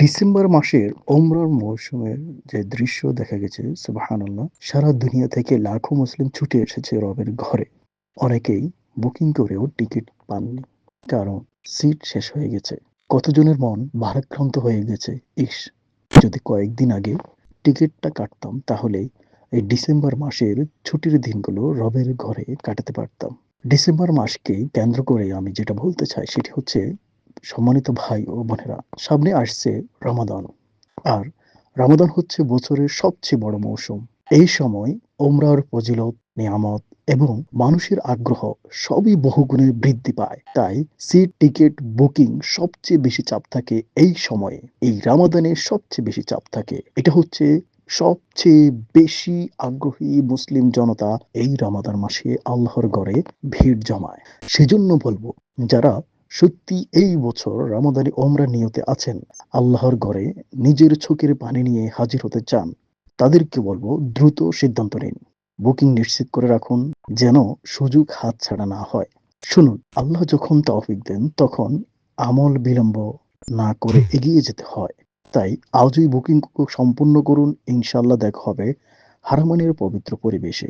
December মাসের ওমরার মৌসুমের যে দৃশ্য দেখা গেছে, সুবহানাল্লাহ, সারা দুনিয়া থেকে লাখো মুসলিম ছুটে এসেছে রবের ঘরে। অনেকেই বুকিং করেও টিকিট পাননি, কারণ সিট শেষ হয়ে গেছে। কতজনের মন ভারাক্রান্ত হয়ে গেছে ইস যদি কয়েকদিন আগে টিকিটটা কাটতাম, তাহলে এই ডিসেম্বর মাসের ছুটির দিনগুলো রবের ঘরে কাটাতে পারতাম। ডিসেম্বর মাসকে কেন্দ্র করে আমি যেটা বলতে চাই, সেটি হচ্ছে সম্মানিত ভাই ও বোনেরা, সামনে আসছে রমাদান। আর রমাদান হচ্ছে বছরের সবচেয়ে বড় মৌসুম। এই সময় ওমরার ফজিলত, নিয়ামত এবং মানুষের আগ্রহ সবই বহুগুণে বৃদ্ধি পায়। তাই সিট, টিকিট, বুকিং সবচেয়ে বেশি চাপ থাকে এই সময়ে। এই রামাদানে সবচেয়ে বেশি চাপ থাকে। এটা হচ্ছে সবচেয়ে বেশি আগ্রহী মুসলিম জনতা এই রামাদান মাসে আল্লাহর গড়ে ভিড় জমায়। সেজন্য বলব, যারা সত্যি এই বছর রামাদানি ওমরা নিয়তে আছেন। আল্লাহর ঘরে নিজের চোখের পানি নিয়ে হাজির হতে চান। তাদেরকে বলব দ্রুত সিদ্ধান্ত নিন। বুকিং নিশ্চিত করে রাখুন যেন সুযোগ হাতছাড়া না হয়। শুনুন আল্লাহ যখন তৌফিক দেন তখন আমল বিলম্ব না করে এগিয়ে যেতে হয়। তাই আজই বুকিং সম্পূর্ণ করুন। ইনশাল্লাহ দেখা হবে হারমানের পবিত্র পরিবেশে।